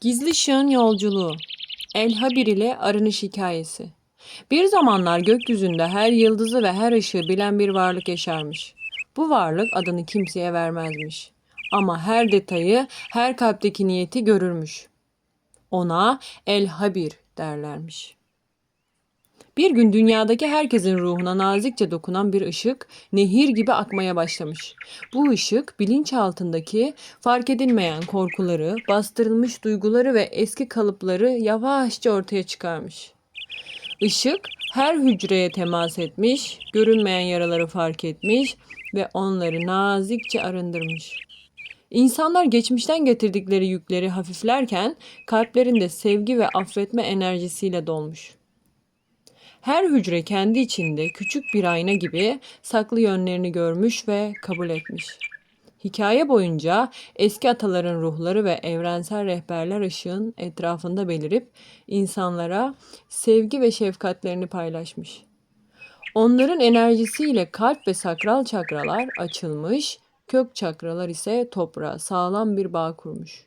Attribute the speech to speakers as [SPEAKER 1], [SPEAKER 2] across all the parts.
[SPEAKER 1] Gizli Şığın Yolculuğu El Habir ile Arınış Hikayesi Bir zamanlar gökyüzünde her yıldızı ve her ışığı bilen bir varlık yaşarmış. Bu varlık adını kimseye vermezmiş. Ama her detayı, her kalpteki niyeti görürmüş. Ona El Habir derlermiş. Bir gün dünyadaki herkesin ruhuna nazikçe dokunan bir ışık nehir gibi akmaya başlamış. Bu ışık bilinçaltındaki fark edilmeyen korkuları, bastırılmış duyguları ve eski kalıpları yavaşça ortaya çıkarmış. Işık her hücreye temas etmiş, görünmeyen yaraları fark etmiş ve onları nazikçe arındırmış. İnsanlar geçmişten getirdikleri yükleri hafiflerken kalplerinde sevgi ve affetme enerjisiyle dolmuş. Her hücre kendi içinde küçük bir ayna gibi saklı yönlerini görmüş ve kabul etmiş. Hikaye boyunca eski ataların ruhları ve evrensel rehberler ışığın etrafında belirip insanlara sevgi ve şefkatlerini paylaşmış. Onların enerjisiyle kalp ve sakral çakralar açılmış, kök çakralar ise toprağa sağlam bir bağ kurmuş.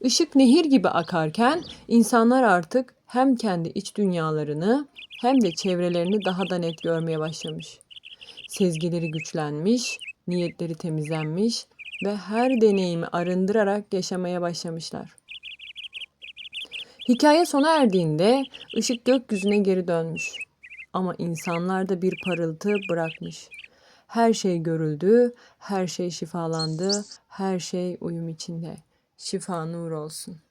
[SPEAKER 1] Işık nehir gibi akarken insanlar artık hem kendi iç dünyalarını hem de çevrelerini daha da net görmeye başlamış. Sezgileri güçlenmiş, niyetleri temizlenmiş ve her deneyimi arındırarak yaşamaya başlamışlar. Hikaye sona erdiğinde ışık gökyüzüne geri dönmüş. Ama insanlarda bir parıltı bırakmış. Her şey görüldü, her şey şifalandı, her şey uyum içinde. Şifa nur olsun.